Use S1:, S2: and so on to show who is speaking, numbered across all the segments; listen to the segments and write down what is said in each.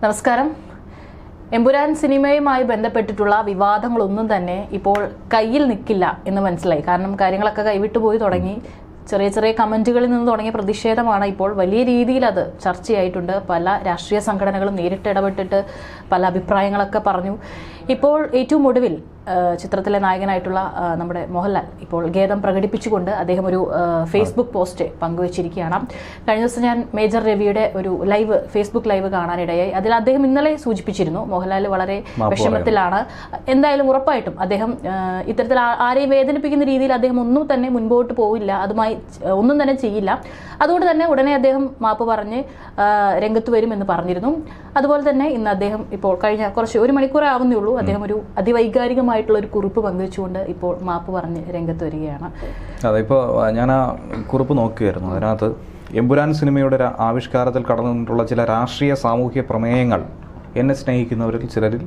S1: നമസ്കാരം. എമ്പുരാൻ സിനിമയുമായി ബന്ധപ്പെട്ടിട്ടുള്ള വിവാദങ്ങളൊന്നും തന്നെ ഇപ്പോൾ കയ്യിൽ നിൽക്കില്ല എന്ന് മനസ്സിലായി. കാരണം കാര്യങ്ങളൊക്കെ കൈവിട്ടു പോയി തുടങ്ങി. ചെറിയ ചെറിയ കമന്റുകളിൽ നിന്ന് തുടങ്ങിയ പ്രതിഷേധമാണ് ഇപ്പോൾ വലിയ രീതിയിൽ അത് ചർച്ചയായിട്ടുണ്ട്. പല രാഷ്ട്രീയ സംഘടനകളും നേരിട്ട് ഇടപെട്ടിട്ട് പല അഭിപ്രായങ്ങളൊക്കെ പറഞ്ഞു. ഇപ്പോൾ ഏറ്റവും ഒടുവിൽ ചിത്രത്തിലെ നായകനായിട്ടുള്ള നമ്മുടെ മോഹൻലാൽ ഇപ്പോൾ ഖേദം പ്രകടിപ്പിച്ചുകൊണ്ട് അദ്ദേഹം ഒരു ഫേസ്ബുക്ക് പോസ്റ്റ് പങ്കുവച്ചിരിക്കുകയാണ്. കഴിഞ്ഞ ദിവസം ഞാൻ മേജർ രവിയുടെ ഒരു ലൈവ് ഫേസ്ബുക്ക് ലൈവ് കാണാനിടയായി. അതിൽ അദ്ദേഹം ഇന്നലെ സൂചിപ്പിച്ചിരുന്നു മോഹൻലാൽ വളരെ വിഷമത്തിലാണ്. എന്തായാലും ഉറപ്പായിട്ടും അദ്ദേഹം ഇത്തരത്തിൽ ആരെയും വേദനിപ്പിക്കുന്ന രീതിയിൽ അദ്ദേഹം ഒന്നും തന്നെ മുൻപോട്ട് പോവില്ല. അതുമായി ഒന്നും തന്നെ ചെയ്യില്ല. അതുകൊണ്ട് തന്നെ ഉടനെ അദ്ദേഹം മാപ്പ് പറഞ്ഞ് രംഗത്ത് വരുമെന്ന് പറഞ്ഞിരുന്നു. അതുപോലെ തന്നെ ഇന്ന് അദ്ദേഹം ഇപ്പോൾ കഴിഞ്ഞ കുറച്ച് ഒരു മണിക്കൂർ ആവുന്നേ ഉള്ളൂ. അദ്ദേഹം ഒരു അതിവൈകാരികമായിട്ടുള്ള ഒരു കുറിപ്പ് പങ്കുവെച്ചുകൊണ്ട് ഇപ്പോൾ മാപ്പ് പറഞ്ഞ് രംഗത്ത് വരികയാണ്
S2: അതെ ഇപ്പോൾ ഞാൻ ആ കുറിപ്പ് നോക്കുകയായിരുന്നു. അതിനകത്ത് എമ്പുരാൻ സിനിമയുടെ ഒരു ആവിഷ്കാരത്തിൽ കടന്നു നിന്നിട്ടുള്ള ചില രാഷ്ട്രീയ സാമൂഹ്യ പ്രമേയങ്ങൾ എന്നെ സ്നേഹിക്കുന്നവരിൽ ചിലരിൽ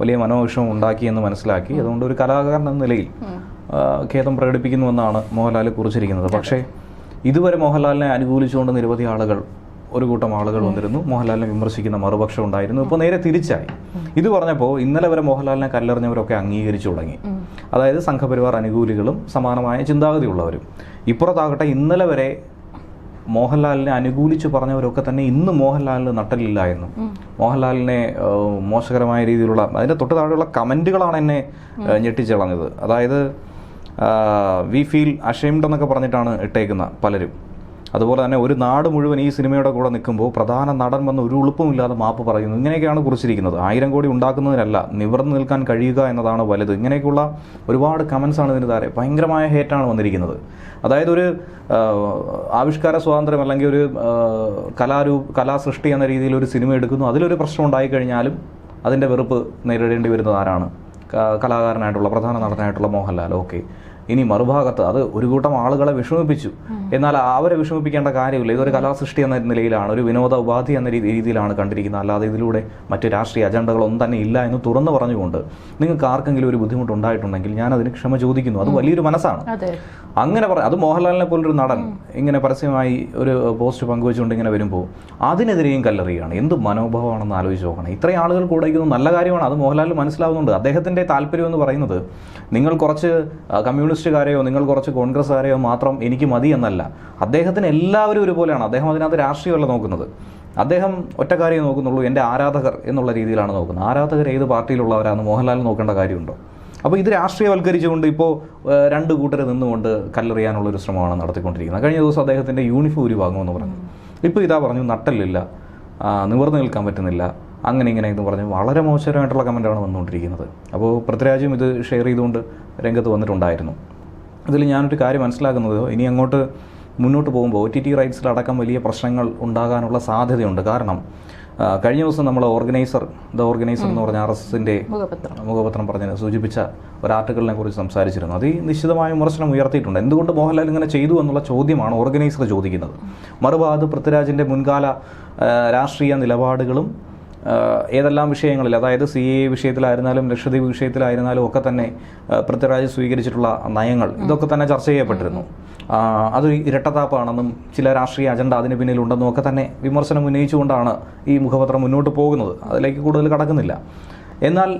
S2: വലിയ മനോവിഷമം ഉണ്ടാക്കി എന്ന് മനസ്സിലാക്കി. അതുകൊണ്ട് ഒരു കലാകാരൻ എന്ന നിലയിൽ ഖേദം പ്രകടിപ്പിക്കുന്നുവെന്നാണ് മോഹൻലാൽ കുറിച്ചിരിക്കുന്നത്. പക്ഷേ ഇതുവരെ മോഹൻലാലിനെ അനുകൂലിച്ചുകൊണ്ട് നിരവധി ആളുകൾ ഒരു കൂട്ടം ആളുകൾ വന്നിരുന്നു. മോഹൻലാലിനെ വിമർശിക്കുന്ന മറുപക്ഷം ഉണ്ടായിരുന്നു. ഇപ്പോൾ നേരെ തിരിച്ചായി. ഇത് പറഞ്ഞപ്പോൾ ഇന്നലെ വരെ മോഹൻലാലിനെ കല്ലെറിഞ്ഞവരൊക്കെ അംഗീകരിച്ചു തുടങ്ങി. അതായത് സംഘപരിവാർ അനുകൂലികളും സമാനമായ ചിന്താഗതിയുള്ളവരും. ഇപ്പുറത്താകട്ടെ ഇന്നലെ വരെ മോഹൻലാലിനെ അനുകൂലിച്ച് പറഞ്ഞവരൊക്കെ തന്നെ ഇന്ന് മോഹൻലാലിന് നട്ടലില്ല എന്നും. മോഹൻലാലിനെ മോശകരമായ രീതിയിലുള്ള അതിന്റെ തൊട്ട് താഴെയുള്ള കമന്റുകളാണ് എന്നെ ഞെട്ടിച്ചളഞ്ഞത്. അതായത് വി ഫീൽ അഷെയിംഡ് എന്നൊക്കെ പറഞ്ഞിട്ടാണ് ഇട്ടേക്കുന്ന പലരും. അതുപോലെ തന്നെ ഒരു നാട് മുഴുവൻ ഈ സിനിമയുടെ കൂടെ നിൽക്കുമ്പോൾ പ്രധാന നടൻ വന്ന് ഒരു ഉളുപ്പുമില്ലാതെ മാപ്പ് പറയുന്നു. ഇങ്ങനെയൊക്കെയാണ് കുറിച്ചിരിക്കുന്നത്. ആയിരം കോടി ഉണ്ടാക്കുന്നതിനല്ല നിവർന്നു നിൽക്കാൻ കഴിയുക എന്നതാണ് വലുത്. ഇങ്ങനെയൊക്കെയുള്ള ഒരുപാട് കമൻസാണ് ഇതിന് താരെ ഭയങ്കരമായ ഹേറ്റാണ് വന്നിരിക്കുന്നത്. അതായത് ഒരു ആവിഷ്കാര സ്വാതന്ത്ര്യം അല്ലെങ്കിൽ ഒരു കലാരൂപ കലാരൂ കലാസൃഷ്ടി എന്ന രീതിയിൽ ഒരു സിനിമ എടുക്കുന്നു. അതിലൊരു പ്രശ്നം ഉണ്ടായിക്കഴിഞ്ഞാലും അതിന്റെ വെറുപ്പ് നേരിടേണ്ടി വരുന്നത് ആരാണ്? കലാകാരനായിട്ടുള്ള പ്രധാന നടനായിട്ടുള്ള മോഹൻലാൽ. ഓക്കെ ഇനി മറുഭാഗത്ത് അത് ഒരു കൂട്ടം ആളുകളെ വിഷമിപ്പിച്ചു. എന്നാൽ അവരെ വിഷമിപ്പിക്കേണ്ട കാര്യമില്ല. ഇതൊരു കലാസൃഷ്ടി എന്ന നിലയിലാണ് ഒരു വിനോദ ഉപാധി എന്ന രീതിയിലാണ് കണ്ടിരിക്കുന്നത്. അല്ലാതെ ഇതിലൂടെ മറ്റ് രാഷ്ട്രീയ അജണ്ടകളൊന്നും തന്നെ ഇല്ല എന്ന് തുറന്നു പറഞ്ഞുകൊണ്ട് നിങ്ങൾക്ക് ആർക്കെങ്കിലും ഒരു ബുദ്ധിമുട്ടുണ്ടായിട്ടുണ്ടെങ്കിൽ ഞാൻ അതിന് ക്ഷമ ചോദിക്കുന്നു. അത് വലിയൊരു മനസ്സാണ്. അങ്ങനെ പറ അത് മോഹൻലാലിനെ പോലൊരു നടൻ ഇങ്ങനെ പരസ്യമായി ഒരു പോസ്റ്റ് പങ്കുവെച്ചുകൊണ്ട് ഇങ്ങനെ വരുമ്പോൾ അതിനെതിരെയും കല്ലെറിയാണ് എന്ത് മനോഭാവമാണെന്ന് ആലോചിച്ച് നോക്കണം. ഇത്രയും ആളുകൾ കൂടെ ഇരിക്കുന്നത് നല്ല കാര്യമാണ്. അത് മോഹൻലാലിന് മനസ്സിലാവുന്നുണ്ട്. അദ്ദേഹത്തിന്റെ താല്പര്യം എന്ന് പറയുന്നത് നിങ്ങൾ കുറച്ച് ആ, കമ്മ്യൂണിസ്റ്റുകാരെയോ നിങ്ങൾ കുറച്ച് കോൺഗ്രസ്സുകാരെയോ മാത്രം എനിക്ക് മതി എന്നല്ല. അദ്ദേഹത്തിന് എല്ലാവരും ഒരുപോലെയാണ്. അദ്ദേഹം അതിനകത്ത് രാഷ്ട്രീയമല്ല നോക്കുന്നത്. അദ്ദേഹം ഒറ്റ കാര്യം നോക്കുന്നുള്ളൂ എന്റെ ആരാധകർ എന്നുള്ള രീതിയിലാണ് നോക്കുന്നത്. ആരാധകർ ഏത് പാർട്ടിയിലുള്ളവരാണെന്ന് മോഹൻലാൽ നോക്കേണ്ട കാര്യമുണ്ടോ? അപ്പോൾ ഇത് രാഷ്ട്രീയവൽക്കരിച്ചുകൊണ്ട് ഇപ്പോൾ രണ്ട് കൂട്ടർ നിന്നുകൊണ്ട് കല്ലെറിയാനുള്ളൊരു ശ്രമമാണ് നടത്തിക്കൊണ്ടിരിക്കുന്നത്. കഴിഞ്ഞ ദിവസം അദ്ദേഹത്തിന്റെ യൂണിഫോം ഭാഗമെന്ന് പറഞ്ഞു. ഇപ്പോൾ ഇതാ പറഞ്ഞു നട്ടലില്ല നിവർന്നു നിൽക്കാൻ പറ്റുന്നില്ല. അങ്ങനെ ഇങ്ങനെ എന്ന് പറഞ്ഞ് വളരെ മോശകരമായിട്ടുള്ള കമന്റാണ് വന്നുകൊണ്ടിരിക്കുന്നത്. അപ്പോൾ പൃഥ്വിരാജും ഇത് ഷെയർ ചെയ്തുകൊണ്ട് രംഗത്ത് വന്നിട്ടുണ്ടായിരുന്നു. ഇതിൽ ഞാനൊരു കാര്യം മനസ്സിലാക്കുന്നത് ഇനി അങ്ങോട്ട് മുന്നോട്ട് പോകുമ്പോൾ ഒ ടി ടി റൈറ്റ്സിലടക്കം വലിയ പ്രശ്നങ്ങൾ ഉണ്ടാകാനുള്ള സാധ്യതയുണ്ട്. കാരണം കഴിഞ്ഞ ദിവസം നമ്മൾ ഓർഗനൈസർ ദ ഓർഗനൈസർ എന്ന് പറഞ്ഞ ആർ എസ് എസിന്റെ
S1: മുഖപത്രം.
S2: പറഞ്ഞ സൂചിപ്പിച്ച ഒരു ആർട്ടിക്കിളിനെ കുറിച്ച് സംസാരിച്ചിരുന്നു. അത് ഈ നിശ്ചിതമായ വിമർശനം ഉയർത്തിയിട്ടുണ്ട്. എന്തുകൊണ്ട് മോഹൻലാൽ ഇങ്ങനെ ചെയ്തു എന്നുള്ള ചോദ്യമാണ് ഓർഗനൈസർ ചോദിക്കുന്നത്. മറുഭാഗത്ത് പൃഥ്വിരാജിന്റെ മുൻകാല രാഷ്ട്രീയ നിലപാടുകളും ഏതെല്ലാം വിഷയങ്ങളിൽ അതായത് സി എ വിഷയത്തിലായിരുന്നാലും ലക്ഷദ്വീപ് വിഷയത്തിലായിരുന്നാലും ഒക്കെ തന്നെ പൃഥ്വിരാജ് സ്വീകരിച്ചിട്ടുള്ള നയങ്ങൾ ഇതൊക്കെ തന്നെ ചർച്ച ചെയ്യപ്പെട്ടിരുന്നു. അതൊരു അത് ഇരട്ടത്താപ്പാണെന്നും ചില രാഷ്ട്രീയ അജണ്ട അതിന് പിന്നിലുണ്ടെന്നും ഒക്കെ തന്നെ വിമർശനം ഉന്നയിച്ചുകൊണ്ടാണ് ഈ മുഖപത്രം മുന്നോട്ട് പോകുന്നത്. അതിലേക്ക് കൂടുതൽ കടക്കുന്നില്ല. എന്നാൽ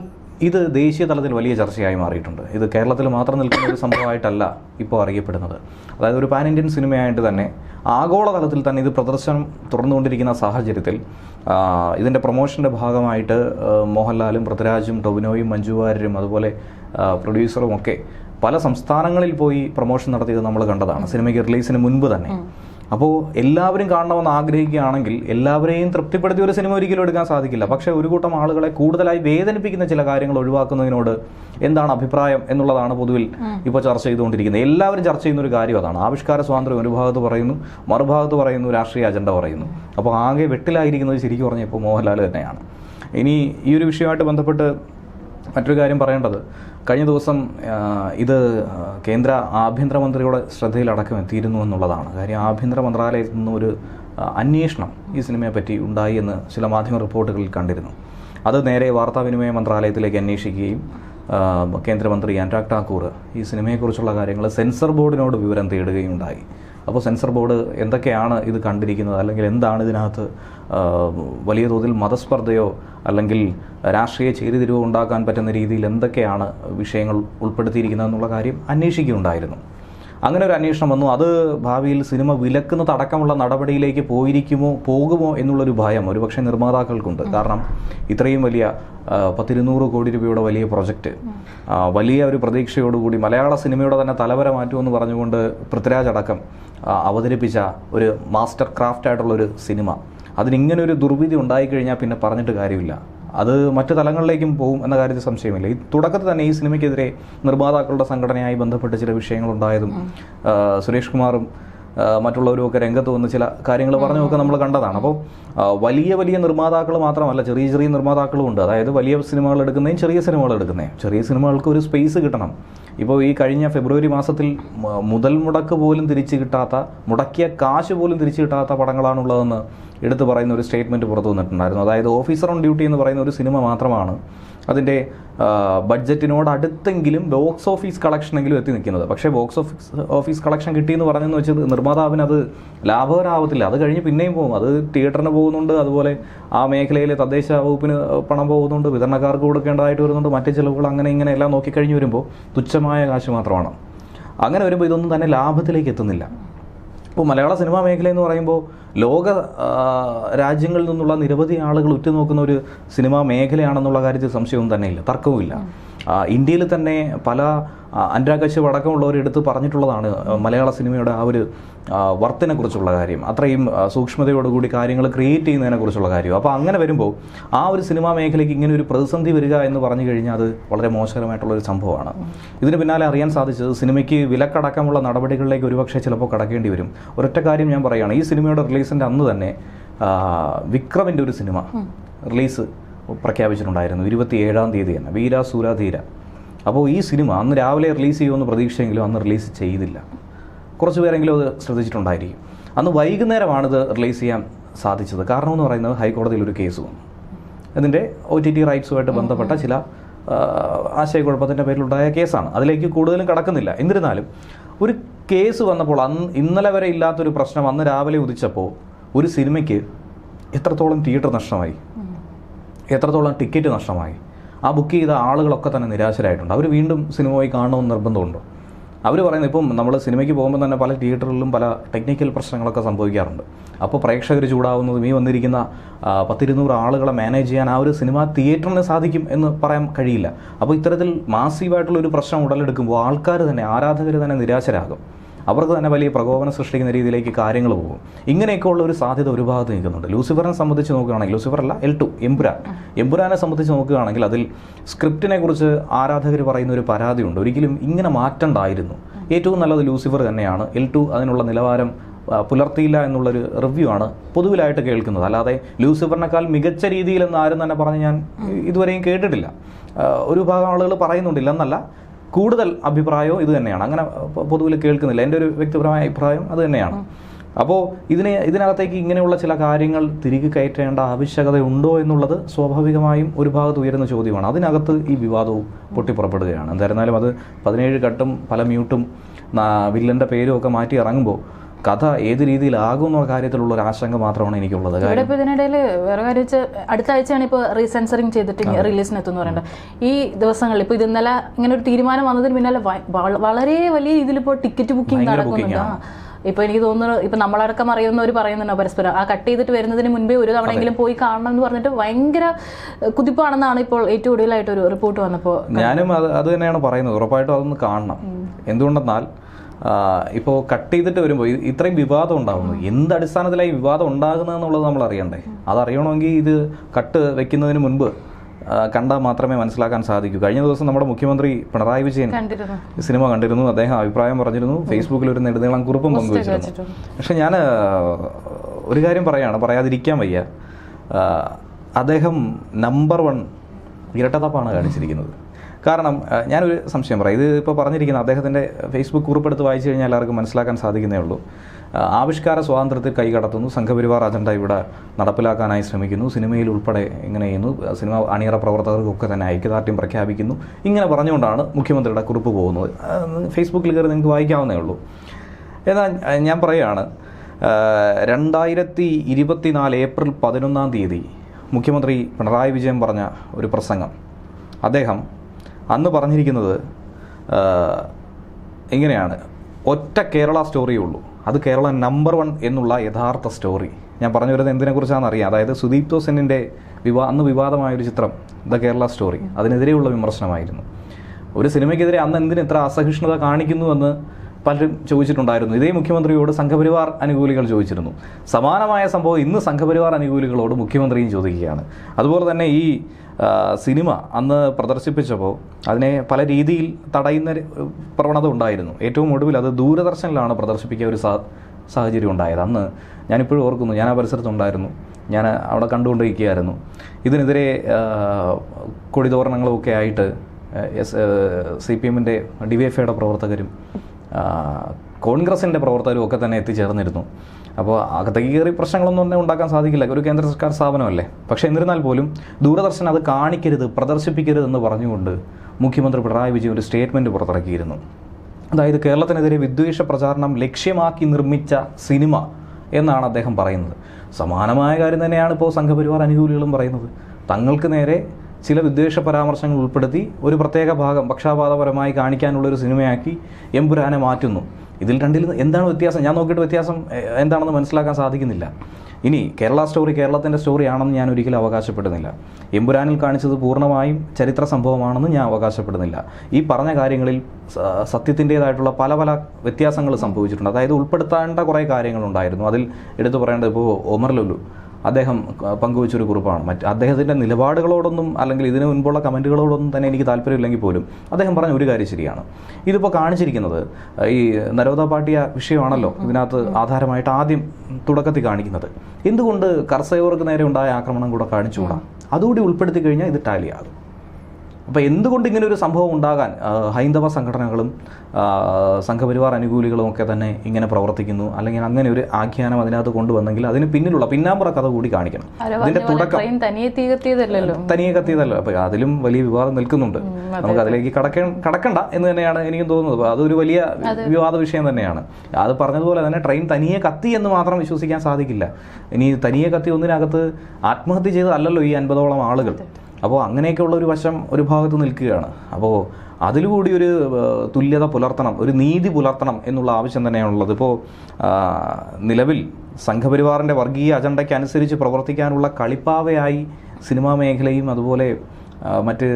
S2: ഇത് ദേശീയ തലത്തിൽ വലിയ ചർച്ചയായി മാറിയിട്ടുണ്ട്. ഇത് കേരളത്തിൽ മാത്രം നിൽക്കുന്ന ഒരു സംഭവമായിട്ടല്ല ഇപ്പോൾ അറിയപ്പെടുന്നത്. അതായത് ഒരു പാൻ ഇന്ത്യൻ സിനിമയായിട്ട് തന്നെ ആഗോള തലത്തിൽ തന്നെ ഇത് പ്രദർശനം തുടർന്നുകൊണ്ടിരിക്കുന്ന സാഹചര്യത്തിൽ ഇതിന്റെ പ്രൊമോഷന്റെ ഭാഗമായിട്ട് മോഹൻലാലും പൃഥ്വിരാജും ടൊബിനോയും മഞ്ജു വാര്യരും അതുപോലെ പ്രൊഡ്യൂസറും ഒക്കെ പല സംസ്ഥാനങ്ങളിൽ പോയി പ്രൊമോഷൻ നടത്തിയത് നമ്മൾ കണ്ടതാണ്. സിനിമയ്ക്ക് റിലീസിന് മുൻപ് തന്നെ. അപ്പോൾ എല്ലാവരും കാണണമെന്ന് ആഗ്രഹിക്കുകയാണെങ്കിൽ എല്ലാവരെയും തൃപ്തിപ്പെടുത്തിയ ഒരു സിനിമ ഒരിക്കലും എടുക്കാൻ സാധിക്കില്ല. പക്ഷേ ഒരു കൂട്ടം ആളുകളെ കൂടുതലായി വേദനിപ്പിക്കുന്ന ചില കാര്യങ്ങൾ ഒഴിവാക്കുന്നതിനോട് എന്താണ് അഭിപ്രായം എന്നുള്ളതാണ് പൊതുവിൽ ഇപ്പോൾ ചർച്ച ചെയ്തുകൊണ്ടിരിക്കുന്നത്. എല്ലാവരും ചർച്ച ചെയ്യുന്ന ഒരു കാര്യം അതാണ്. ആവിഷ്കാര സ്വാതന്ത്ര്യം ഒരു ഭാഗത്ത് പറയുന്നു മറുഭാഗത്ത് പറയുന്നു രാഷ്ട്രീയ അജണ്ട പറയുന്നു. അപ്പോൾ ആകെ വെട്ടിലായിരിക്കുന്നത് ശരിക്കും പറഞ്ഞാൽ ഇപ്പോൾ മോഹൻലാൽ തന്നെയാണ്. ഇനി ഈ ഒരു വിഷയമായിട്ട് ബന്ധപ്പെട്ട് മറ്റൊരു കാര്യം പറയേണ്ടത്. കഴിഞ്ഞ ദിവസം ഇത് കേന്ദ്ര ആഭ്യന്തരമന്ത്രിയുടെ ശ്രദ്ധയിലടക്കം എത്തിയിരുന്നു എന്നുള്ളതാണ്. കാര്യം ആഭ്യന്തര മന്ത്രാലയത്തിൽ നിന്ന് ഒരു അന്വേഷണം ഈ സിനിമയെ പറ്റി ഉണ്ടായി എന്ന് ചില മാധ്യമ റിപ്പോർട്ടുകളിൽ കണ്ടിരുന്നു. അത് നേരെ വാർത്താവിനിമയ മന്ത്രാലയത്തിലേക്ക് അന്വേഷിക്കുകയും കേന്ദ്രമന്ത്രി അനുരാഗ് ഠാക്കൂർ ഈ സിനിമയെക്കുറിച്ചുള്ള കാര്യങ്ങൾ സെൻസർ ബോർഡിനോട് വിവരം തേടുകയും ഉണ്ടായി അപ്പോൾ സെൻസർ ബോർഡ് എന്തൊക്കെയാണ് ഇത് കണ്ടിരിക്കുന്നത്? അല്ലെങ്കിൽ എന്താണ് ഇതിനകത്ത് വലിയ തോതിൽ മതസ്പർദ്ധയോ അല്ലെങ്കിൽ രാഷ്ട്രീയ ചേരിതിരിവോ ഉണ്ടാക്കാൻ പറ്റുന്ന രീതിയിൽ എന്തൊക്കെയാണ് വിഷയങ്ങൾ ഉൾപ്പെടുത്തിയിരിക്കുന്നത് എന്നുള്ള കാര്യം അന്വേഷിക്കുകയുണ്ടായിരുന്നു. അങ്ങനെ ഒരു അന്വേഷണം വന്നു. അത് ഭാവിയിൽ സിനിമ വിലക്കുന്ന തടക്കമുള്ള നടപടിയിലേക്ക് പോയിരിക്കുമോ പോകുമോ എന്നുള്ളൊരു ഭയം ഒരുപക്ഷെ നിർമ്മാതാക്കൾക്കുണ്ട്. കാരണം ഇത്രയും വലിയ പത്തിരുന്നൂറ് കോടി രൂപയുടെ വലിയ പ്രൊജക്റ്റ് വലിയ ഒരു പ്രതീക്ഷയോടുകൂടി മലയാള സിനിമയുടെ തന്നെ തലവര മാറ്റുമെന്ന് പറഞ്ഞുകൊണ്ട് പൃഥ്വിരാജ് അടക്കം അവതരിപ്പിച്ച ഒരു മാസ്റ്റർ ക്രാഫ്റ്റ് ആയിട്ടുള്ള ഒരു സിനിമ. അതിനിങ്ങനെ ഒരു ദുർവിധി ഉണ്ടായിക്കഴിഞ്ഞാൽ പിന്നെ പറഞ്ഞിട്ട് കാര്യമില്ല. അത് മറ്റു തലങ്ങളിലേക്കും പോകും എന്ന കാര്യത്തിൽ സംശയമില്ല. ഈ തുടക്കത്തിൽ തന്നെ ഈ സിനിമയ്ക്കെതിരെ നിർമ്മാതാക്കളുടെ സംഘടനയായി ബന്ധപ്പെട്ട് ചില വിഷയങ്ങളുണ്ടായതും ഉണ്ടായതും സുരേഷ് കുമാറും മറ്റുള്ളവരും ഒക്കെ രംഗത്ത് വന്ന് ചില കാര്യങ്ങൾ പറഞ്ഞൊക്കെ നമ്മൾ കണ്ടതാണ്. അപ്പോൾ വലിയ വലിയ നിർമ്മാതാക്കൾ മാത്രമല്ല ചെറിയ ചെറിയ നിർമ്മാതാക്കളും ഉണ്ട്. അതായത് വലിയ സിനിമകൾ എടുക്കുന്നതും ചെറിയ സിനിമകൾ എടുക്കുന്നതും. ചെറിയ സിനിമകൾക്ക് ഒരു സ്പേസ് കിട്ടണം. ഇപ്പോൾ ഈ കഴിഞ്ഞ ഫെബ്രുവരി മാസത്തിൽ മുതൽ മുടക്ക് പോലും തിരിച്ചു കിട്ടാത്ത മുടക്കിയ കാശ് പോലും തിരിച്ചു കിട്ടാത്ത പടങ്ങളാണുള്ളതെന്ന് എടുത്തു പറയുന്ന ഒരു സ്റ്റേറ്റ്മെന്റ് പുറത്തു വന്നിട്ടുണ്ടായിരുന്നു. അതായത് ഓഫീസർ ഓൺ ഡ്യൂട്ടി എന്ന് പറയുന്ന ഒരു സിനിമ മാത്രമാണ് അതിന്റെ ബഡ്ജറ്റിനോട് അടുത്തെങ്കിലും ബോക്സ് ഓഫീസ് കളക്ഷനെങ്കിലും എത്തി നിൽക്കുന്നത്. പക്ഷേ ബോക്സ് ഓഫീസ് ഓഫീസ് കളക്ഷൻ കിട്ടിയെന്ന് പറഞ്ഞെന്ന് വെച്ചത് നിർമ്മാതാവിന് അത് ലാഭകരമാവത്തില്ല. അത് കഴിഞ്ഞ് പിന്നെയും പോകും. അത് തിയേറ്ററിന് പോകുന്നുണ്ട്. അതുപോലെ ആ മേഖലയിലെ തദ്ദേശ വകുപ്പിന് പണം പോകുന്നുണ്ട്. വിതരണക്കാർക്ക് കൊടുക്കേണ്ടതായിട്ട് വരുന്നുണ്ട്. മറ്റു ചിലവുകൾ അങ്ങനെ ഇങ്ങനെ എല്ലാം നോക്കിക്കഴിഞ്ഞ് വരുമ്പോൾ തുച്ഛമായ കാശ് മാത്രമാണ്. അങ്ങനെ വരുമ്പോൾ ഇതൊന്നും തന്നെ ലാഭത്തിലേക്ക് എത്തുന്നില്ല. ഇപ്പോൾ മലയാള സിനിമാ മേഖല എന്ന് പറയുമ്പോൾ ലോക രാജ്യങ്ങളിൽ നിന്നുള്ള നിരവധി ആളുകൾ ഉറ്റുനോക്കുന്ന ഒരു സിനിമാ മേഖലയാണെന്നുള്ള കാര്യത്തിൽ സംശയവും തന്നെയില്ല. തർക്കവുമില്ല. ഇന്ത്യയിൽ തന്നെ പല ആ, വടക്കമുള്ളവർ അടക്കമുള്ളവർ എടുത്ത് പറഞ്ഞിട്ടുള്ളതാണ് മലയാള സിനിമയുടെ ആ ഒരു വർത്തിനെക്കുറിച്ചുള്ള കാര്യം. അത്രയും സൂക്ഷ്മതയോടുകൂടി കാര്യങ്ങൾ ക്രിയേറ്റ് ചെയ്യുന്നതിനെക്കുറിച്ചുള്ള കാര്യം. അപ്പോൾ അങ്ങനെ വരുമ്പോൾ ആ ഒരു സിനിമാ മേഖലയ്ക്ക് ഇങ്ങനെ ഒരു പ്രതിസന്ധി വരിക എന്ന് പറഞ്ഞു കഴിഞ്ഞാൽ അത് വളരെ മോശകരമായിട്ടുള്ള ഒരു സംഭവമാണ്. ഇതിന് പിന്നാലെ അറിയാൻ സാധിച്ചത് സിനിമയ്ക്ക് വിലക്കടക്കമുള്ള നടപടികളിലേക്ക് ഒരുപക്ഷെ ചിലപ്പോൾ കടക്കേണ്ടി വരും. ഒരൊറ്റ കാര്യം ഞാൻ പറയുകയാണ്. ഈ സിനിമയുടെ റിലീസിന്റെ അന്ന് തന്നെ വിക്രമിന്റെ ഒരു സിനിമ റിലീസ് പ്രഖ്യാപിച്ചിട്ടുണ്ടായിരുന്നു. ഇരുപത്തി ഏഴാം തീയതി തന്നെ. വീര സൂര ധീര. അപ്പോൾ ഈ സിനിമ അന്ന് രാവിലെ റിലീസ് ചെയ്യുമെന്ന് പ്രതീക്ഷയെങ്കിലും അന്ന് റിലീസ് ചെയ്തില്ല. കുറച്ച് പേരെങ്കിലും അത് ശ്രദ്ധിച്ചിട്ടുണ്ടായിരിക്കും. അന്ന് വൈകുന്നേരമാണിത് റിലീസ് ചെയ്യാൻ സാധിച്ചത്. കാരണം എന്ന് പറയുന്നത് ഹൈക്കോടതിയിൽ ഒരു കേസ് വന്നു. അതിന്റെ ഒ ടി ടി റൈറ്റ്സുമായിട്ട് ബന്ധപ്പെട്ട ചില ആശയക്കുഴപ്പത്തിന്റെ പേരിലുണ്ടായ കേസാണ്. അതിലേക്ക് കൂടുതലും കടക്കുന്നില്ല. എന്നിരുന്നാലും ഒരു കേസ് വന്നപ്പോൾ അന്ന് ഇന്നലെ വരെ ഇല്ലാത്തൊരു പ്രശ്നം അന്ന് രാവിലെ ഉദിച്ചപ്പോൾ ഒരു സിനിമയ്ക്ക് എത്രത്തോളം തിയേറ്റർ നഷ്ടമായി? എത്രത്തോളം ടിക്കറ്റ് നഷ്ടമായി? ആ ബുക്ക് ചെയ്ത ആളുകളൊക്കെ തന്നെ നിരാശരായിട്ടുണ്ട്. അവർ വീണ്ടും സിനിമ പോയി കാണണമെന്ന് നിർബന്ധമുണ്ടോ? അവർ പറയുന്നത് ഇപ്പം നമ്മൾ സിനിമയ്ക്ക് പോകുമ്പോൾ തന്നെ പല തിയേറ്ററിലും പല ടെക്നിക്കൽ പ്രശ്നങ്ങളൊക്കെ സംഭവിക്കാറുണ്ട്. അപ്പോൾ പ്രേക്ഷകർ ചൂടാവുന്നതും ഈ വന്നിരിക്കുന്ന പത്തിരുന്നൂറ് ആളുകളെ മാനേജ് ചെയ്യാൻ ആ ഒരു സിനിമ തിയേറ്ററിന് സാധിക്കും എന്ന് പറയാൻ കഴിയില്ല. അപ്പോൾ ഇത്തരത്തിൽ മാസീവായിട്ടുള്ള ഒരു പ്രശ്നം ഉടലെടുക്കുമ്പോൾ ആൾക്കാർ തന്നെ ആരാധകർ തന്നെ നിരാശരാകും. അവർക്ക് തന്നെ വലിയ പ്രകോപനം സൃഷ്ടിക്കുന്ന രീതിയിലേക്ക് കാര്യങ്ങൾ പോകും. ഇങ്ങനെയൊക്കെ ഉള്ള ഒരു സാധ്യത ഒരു ഭാഗത്ത് നിൽക്കുന്നുണ്ട്. ലൂസിഫറിനെ സംബന്ധിച്ച് നോക്കുകയാണെങ്കിൽ ലൂസിഫർ അല്ല എൽ ടു എംപുരാൻ എംപുരാനെ സംബന്ധിച്ച് നോക്കുകയാണെങ്കിൽ അതിൽ സ്ക്രിപ്റ്റിനെ കുറിച്ച് ആരാധകർ പറയുന്ന ഒരു പരാതിയുണ്ട്. ഒരിക്കലും ഇങ്ങനെ മാറ്റണ്ടായിരുന്നു. ഏറ്റവും നല്ലത് ലൂസിഫർ തന്നെയാണ്. എൽ ടു അതിനുള്ള നിലവാരം പുലർത്തിയില്ല എന്നുള്ളൊരു റിവ്യൂ ആണ് പൊതുവിലായിട്ട് കേൾക്കുന്നത്. അല്ലാതെ ലൂസിഫറിനേക്കാൾ മികച്ച രീതിയിലെന്ന് ആരും തന്നെ പറഞ്ഞ് ഞാൻ ഇതുവരെയും കേട്ടിട്ടില്ല. ഒരു ഭാഗം ആളുകൾ പറയുന്നുണ്ടില്ല എന്നല്ല കൂടുതൽ അഭിപ്രായവും ഇത് തന്നെയാണ്. അങ്ങനെ പൊതുവിൽ കേൾക്കുന്നില്ല. എന്റെ ഒരു വ്യക്തിപരമായ അഭിപ്രായം അത് തന്നെയാണ്. അപ്പോൾ ഇതിനെ ഇതിനകത്തേക്ക് ഇങ്ങനെയുള്ള ചില കാര്യങ്ങൾ തിരികെ കയറ്റേണ്ട ആവശ്യകതയുണ്ടോ എന്നുള്ളത് സ്വാഭാവികമായും ഒരു ഭാഗത്ത് ഉയരുന്ന ചോദ്യമാണ്. അതിനകത്ത് ഈ വിവാദവും പൊട്ടിപ്പുറപ്പെടുകയാണ്. എന്തായിരുന്നാലും അത് പതിനേഴ് കട്ടും പല മ്യൂട്ടും വില്ലന്റെ പേരും ഒക്കെ മാറ്റി ഇറങ്ങുമ്പോൾ കഥ ഏത് രീതിയിലാകും എന്നുള്ള കാര്യത്തിലുള്ള ഒരു ആശങ്ക മാത്രമാണ് എനിക്കുള്ളത്.
S1: ഇവിടെ ഇപ്പോൾ ഇതിനിടയിൽ വേറെ കാര്യം വെച്ചാൽ അടുത്ത ആഴ്ചയാണ് ഇപ്പോൾ റീസെൻസറിങ് ചെയ്തിട്ട് റിലീസിന് എത്തുമെന്ന് പറയുന്നത്. ഈ ദിവസങ്ങളിൽ ഇപ്പോൾ ഇത് ഇന്നലെ ഇങ്ങനെ ഒരു തീരുമാനം വന്നതിന് പിന്നാലെ വളരെ വലിയ രീതിയിൽ ഇപ്പോൾ ടിക്കറ്റ് ബുക്കിംഗ് നടക്കുന്നുണ്ട്. ഇപ്പോൾ എനിക്ക് തോന്നുന്നു ഇപ്പൊ നമ്മളടക്കം അറിയുന്നവർ പറയുന്നുണ്ടോ പരസ്പരം ആ കട്ട് ചെയ്തിട്ട് വരുന്നതിന് മുൻപേ ഒരു തവണയെങ്കിലും പോയി കാണണം എന്ന് പറഞ്ഞിട്ട് ഭയങ്കര കുതിപ്പാണെന്നാണ് ഇപ്പോൾ ഏറ്റവും ഒടുവിലായിട്ട് ഒരു റിപ്പോർട്ട് വന്നപ്പോൾ
S2: ഞാനും അത് അത് തന്നെയാണ് പറയുന്നത്. ഉറപ്പായിട്ടും അതൊന്ന് കാണണം. എന്തുകൊണ്ടെന്നാൽ ഇപ്പോൾ കട്ട് ചെയ്തിട്ട് വരുമ്പോൾ ഇത്രയും വിവാദം ഉണ്ടാകുന്നു എന്ത് അടിസ്ഥാനത്തിലായി വിവാദം ഉണ്ടാകുന്നതെന്നുള്ളത് നമ്മൾ അറിയണ്ടേ? അതറിയണമെങ്കിൽ ഇത് കട്ട് വെക്കുന്നതിന് മുൻപ് കണ്ടാൽ മാത്രമേ മനസ്സിലാക്കാൻ സാധിക്കൂ. കഴിഞ്ഞ ദിവസം നമ്മുടെ മുഖ്യമന്ത്രി പിണറായി വിജയൻ സിനിമ കണ്ടിരുന്നു. അദ്ദേഹം അഭിപ്രായം പറഞ്ഞിരുന്നു. ഫേസ്ബുക്കിൽ ഒരു നെടുനീളം കുറിപ്പും പങ്കുവച്ചിരുന്നു. പക്ഷെ ഞാൻ ഒരു കാര്യം പറയാണ്. പറയാതിരിക്കാൻ വയ്യ. അദ്ദേഹം നമ്പർ വൺ ഇരട്ടതപ്പാണ് കാണിച്ചിരിക്കുന്നത്. കാരണം ഞാനൊരു സംശയം പറയാം. ഇത് ഇപ്പോൾ പറഞ്ഞിരിക്കുന്ന അദ്ദേഹത്തിന്റെ ഫേസ്ബുക്ക് കുറിപ്പെടുത്ത് വായിച്ചു കഴിഞ്ഞാൽ എല്ലാവർക്കും മനസ്സിലാക്കാൻ സാധിക്കുന്നേ ഉള്ളൂ. ആവിഷ്കാര സ്വാതന്ത്ര്യത്തിൽ കൈകടത്തുന്നു സംഘപരിവാർ അജണ്ട ഇവിടെ നടപ്പിലാക്കാനായി ശ്രമിക്കുന്നു സിനിമയിൽ ഉൾപ്പെടെ ഇങ്ങനെ ചെയ്യുന്നു സിനിമ അണിയറ പ്രവർത്തകർക്കൊക്കെ തന്നെ ഐക്യദാർഢ്യം പ്രഖ്യാപിക്കുന്നു. ഇങ്ങനെ പറഞ്ഞുകൊണ്ടാണ് മുഖ്യമന്ത്രിയുടെ കുറിപ്പ് പോകുന്നത്. ഫേസ്ബുക്കിൽ കയറി നിങ്ങൾക്ക് വായിക്കാവുന്നേ ഉള്ളൂ. എന്നാൽ ഞാൻ പറയുകയാണ് രണ്ടായിരത്തി ഇരുപത്തിനാല് ഏപ്രിൽ പതിനൊന്നാം തീയതി മുഖ്യമന്ത്രി പിണറായി വിജയൻ പറഞ്ഞ ഒരു പ്രസംഗം. അദ്ദേഹം അന്ന് പറഞ്ഞിരിക്കുന്നത് എങ്ങനെയാണ്? ഒറ്റ കേരള സ്റ്റോറിയേ ഉള്ളൂ. അത് കേരള നമ്പർ വൺ എന്നുള്ള യഥാർത്ഥ സ്റ്റോറി. ഞാൻ പറഞ്ഞു വരുന്നത് എന്തിനെക്കുറിച്ചാണെന്ന് അറിയാം. അതായത് സുദീപ് സെന്നിന്റെ വിവാ അന്ന് വിവാദമായൊരു ചിത്രം ദ കേരള സ്റ്റോറി. അതിനെതിരെയുള്ള വിമർശനമായിരുന്നു. ഒരു സിനിമയ്ക്കെതിരെ അന്ന് എന്തിന് ഇത്ര അസഹിഷ്ണുത കാണിക്കുന്നുവെന്ന് പലരും ചോദിച്ചിട്ടുണ്ടായിരുന്നു. ഇതേ മുഖ്യമന്ത്രിയോട് സംഘപരിവാർ അനുകൂലികൾ ചോദിച്ചിരുന്നു. സമാനമായ സംഭവം ഇന്ന് സംഘപരിവാർ അനുകൂലികളോട് മുഖ്യമന്ത്രിയും ചോദിക്കുകയാണ്. അതുപോലെ തന്നെ ഈ സിനിമ അന്ന് പ്രദർശിപ്പിച്ചപ്പോൾ അതിനെ പല രീതിയിൽ തടയുന്ന പ്രവണത ഉണ്ടായിരുന്നു. ഏറ്റവും ഒടുവിൽ അത് ദൂരദർശനിലാണ് പ്രദർശിപ്പിക്കുക ഒരു സാഹചര്യം ഉണ്ടായത്. അന്ന് ഞാനിപ്പോഴും ഓർക്കുന്നു ഞാൻ ആ പരിസരത്തുണ്ടായിരുന്നു. ഞാൻ അവിടെ കണ്ടുകൊണ്ടിരിക്കുകയായിരുന്നു. ഇതിനെതിരെ കൊടിതോരണങ്ങളൊക്കെ ആയിട്ട് എസ് സി പി എമ്മിന്റെ ഡി എഫ് ഐയുടെ പ്രവർത്തകരും കോൺഗ്രസിന്റെ പ്രവർത്തകരും ഒക്കെ തന്നെ എത്തിച്ചേർന്നിരുന്നു. അപ്പോൾ അകത്തേക്ക് കയറി പ്രശ്നങ്ങളൊന്നും തന്നെ ഉണ്ടാക്കാൻ സാധിക്കില്ല. ഒരു കേന്ദ്ര സർക്കാർ സ്ഥാപനമല്ലേ? പക്ഷേ എന്നിരുന്നാൽ പോലും ദൂരദർശൻ അത് കാണിക്കരുത് പ്രദർശിപ്പിക്കരുത് എന്ന് പറഞ്ഞുകൊണ്ട് മുഖ്യമന്ത്രി പിണറായി വിജയൻ ഒരു സ്റ്റേറ്റ്മെന്റ് പുറത്തിറക്കിയിരുന്നു. അതായത് കേരളത്തിനെതിരെ വിദ്വേഷ പ്രചാരണം ലക്ഷ്യമാക്കി നിർമ്മിച്ച സിനിമ എന്നാണ് അദ്ദേഹം പറയുന്നത്. സമാനമായ കാര്യം തന്നെയാണ് ഇപ്പോൾ സംഘപരിവാർ അനുകൂലികളും പറയുന്നത്. തങ്ങൾക്ക് നേരെ ചില വിദ്വേഷ പരാമർശങ്ങൾ ഉൾപ്പെടുത്തി ഒരു പ്രത്യേക ഭാഗം പക്ഷാപാതപരമായി കാണിക്കാനുള്ളൊരു സിനിമയാക്കി എമ്പുരാനെ മാറ്റുന്നു. ഇതിൽ രണ്ടിൽ എന്താണ് വ്യത്യാസം? ഞാൻ നോക്കിയിട്ട് വ്യത്യാസം എന്താണെന്ന് മനസ്സിലാക്കാൻ സാധിക്കുന്നില്ല. ഇനി കേരള സ്റ്റോറി കേരളത്തിന്റെ സ്റ്റോറി ആണെന്ന് ഞാൻ ഒരിക്കലും അവകാശപ്പെടുന്നില്ല. എമ്പുരാനിൽ കാണിച്ചത് പൂർണമായും ചരിത്ര സംഭവമാണെന്ന് ഞാൻ അവകാശപ്പെടുന്നില്ല. ഈ പറഞ്ഞ കാര്യങ്ങളിൽ സത്യത്തിന്റേതായിട്ടുള്ള പല പല വ്യത്യാസങ്ങൾ സംഭവിച്ചിട്ടുണ്ട്. അതായത് ഉൾപ്പെടുത്തേണ്ട കുറേ കാര്യങ്ങളുണ്ടായിരുന്നു. അതിൽ എടുത്തു പറയേണ്ടത് ഇപ്പോൾ ഒമർ ലുലു. അദ്ദേഹം പങ്കുവച്ചൊരു കുറിപ്പാണ്. മറ്റ് അദ്ദേഹത്തിന്റെ നിലപാടുകളോടൊന്നും അല്ലെങ്കിൽ ഇതിനു മുൻപുള്ള കമന്റുകളോടൊന്നും തന്നെ എനിക്ക് താല്പര്യമില്ലെങ്കിൽ പോലും അദ്ദേഹം പറഞ്ഞ ഒരു കാര്യം ശരിയാണ്. ഇതിപ്പോൾ കാണിച്ചിരിക്കുന്നത് ഈ നരോദ പാട്ടിയ വിഷയമാണല്ലോ ഇതിനകത്ത് ആധാരമായിട്ട് ആദ്യം തുടക്കത്തിൽ കാണിക്കുന്നത്. എന്തുകൊണ്ട് കർഷകർക്ക് നേരെ ഉണ്ടായ ആക്രമണം കൂടെ കാണിച്ചുകൂടാ? അതുകൂടി ഉൾപ്പെടുത്തി കഴിഞ്ഞാൽ ഇത് ടാലിയാകും. അപ്പോൾ എന്തുകൊണ്ട് ഇങ്ങനെ ഒരു സംഭവം ഉണ്ടാകാൻ ഹൈന്ദവ സംഘടനകളും സംഘപരിവാർ അനുകൂലികളും ഒക്കെ തന്നെ ഇങ്ങനെ പ്രവർത്തിക്കുന്നു? അല്ലെങ്കിൽ അങ്ങനെ ഒരു ആഖ്യാനം അതിനകത്ത് കൊണ്ടുവന്നെങ്കിൽ അതിന് പിന്നിലുള്ള പിന്നാമ്പുറ കഥ കൂടി കാണിക്കണം.
S1: പോലെ
S2: തുടക്കം
S1: തനിയെ
S2: കത്തിയതല്ലോ. അപ്പോൾ അതിലും വലിയ വിവാദം നിൽക്കുന്നുണ്ട്. നമുക്ക് അതിലേക്ക് കടക്ക കടക്കണ്ട എന്ന് തന്നെയാണ് എനിക്കും തോന്നുന്നത്. അതൊരു വലിയ വിവാദ വിഷയം തന്നെയാണ്. അത് പറഞ്ഞതുപോലെ തന്നെ ട്രെയിൻ തനിയെ കത്തി എന്ന് മാത്രം വിശ്വസിക്കാൻ സാധിക്കില്ല. ഇനി തനിയെ കത്തി ഒന്നിനകത്ത് ആത്മഹത്യ ചെയ്തതല്ലല്ലോ ഈ അൻപതോളം ആളുകൾ. അപ്പോൾ അങ്ങനെയൊക്കെയുള്ള ഒരു വശം ഒരു ഭാഗത്ത് നിൽക്കുകയാണ്. അപ്പോൾ അതിലുകൂടി ഒരു തുല്യത പുലർത്തണം ഒരു നീതി പുലർത്തണം എന്നുള്ള ആവശ്യം തന്നെയാണുള്ളത് ഇപ്പോൾ നിലവിൽ സംഘപരിവാറിന്റെ വർഗീയ അജണ്ടയ്ക്ക് അനുസരിച്ച് പ്രവർത്തിക്കാനുള്ള കളിപ്പാവയായി സിനിമാ മേഖലയും അതുപോലെ മറ്റ്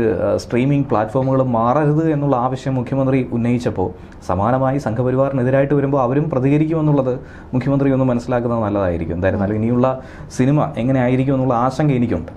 S2: സ്ട്രീമിംഗ് പ്ലാറ്റ്ഫോമുകളും മാറരുത് എന്നുള്ള ആവശ്യം മുഖ്യമന്ത്രി ഉന്നയിച്ചപ്പോൾ സമാനമായി സംഘപരിവാറിനെതിരായിട്ട് വരുമ്പോൾ അവരും പ്രതികരിക്കുമെന്നുള്ളത് മുഖ്യമന്ത്രി ഒന്ന് മനസ്സിലാക്കുന്നത് നല്ലതായിരിക്കും. എന്തായിരുന്നാലും ഇനിയുള്ള സിനിമ എങ്ങനെ ആയിരിക്കും എന്നുള്ള ആശങ്ക എനിക്കുണ്ട്.